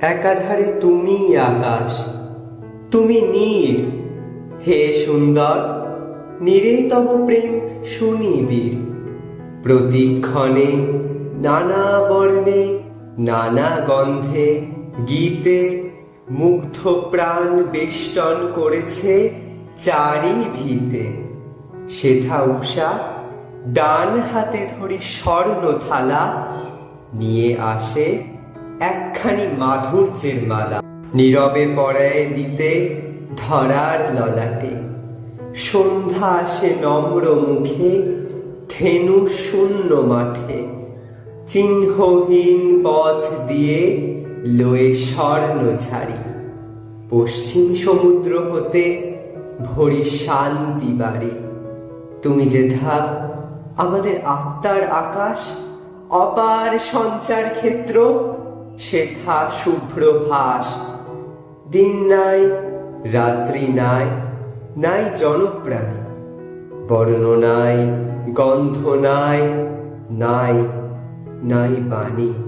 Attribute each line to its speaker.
Speaker 1: একাধারে তুমি আকাশ। তুমি নীর হে সুন্দর নীরে তব প্রেম সুনিবিড় প্রতিক্ষণে নানা বর্ণে, নানা গন্ধে গীতে মুগ্ধ প্রাণ বেষ্টন করেছে চারি ভিতে সেথা উষা ডান হাতে ধরি স্বর্ণ থালা নিয়ে আসে একখানি মাধুর্যের মালা। নীরবে পড়ায় দিতে ধরার ললাটে। সন্ধ্যা আসে নম্র মুখে ধেনু শূন্য মাঠে। চিহ্নহীন পথ দিয়ে লয়ে স্বর্ণ ঝাড়ি। পশ্চিম সমুদ্র হতে ভরি শান্তি বাড়ি। তুমি যেথা আমাদের আত্মার আকাশ, অপার সঞ্চার ক্ষেত্র সেথা শুভ্র ভাস। দিন নাই, রাত্রি নাই নাই জনপ্রাণী। বর্ণ নাই, গন্ধ নাই নাই নাই বাণী।